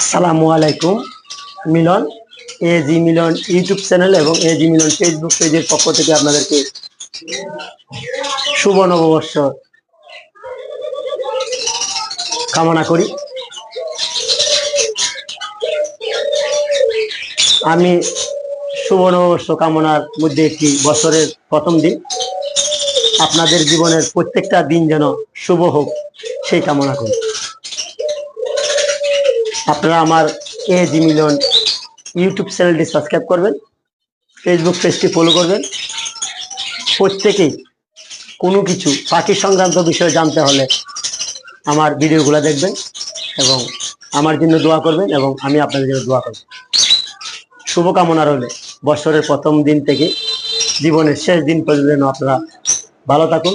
আসসালামু আলাইকুম, মিলন এ জি মিলন YouTube channel এবং এ জি মিলন ফেসবুক পেজের পক্ষ থেকে আপনাদেরকে শুভ নববর্ষ কামনা করি। আমি শুভ নববর্ষ কামনার মধ্যে একটি বছরের প্রথম দিন। আপনাদের জীবনের প্রত্যেকটা দিন যেন শুভ হোক, সেই কামনা করি। আপনারা আমার এ জি মিলন ইউটিউব চ্যানেলটি সাবস্ক্রাইব করবেন ফেসবুক পেজটি ফলো করবেন। প্রত্যেকেই কোনো কিছু পাখি সংক্রান্ত বিষয়ে জানতে হলে আমার ভিডিওগুলো দেখবেন এবং আমার জন্য দোয়া করবেন এবং আমি আপনাদের জন্য দোয়া করব। শুভকামনা রইলে। বছরের প্রথম দিন থেকে জীবনের শেষ দিন পর্যন্ত যেন আপনারা ভালো থাকুন।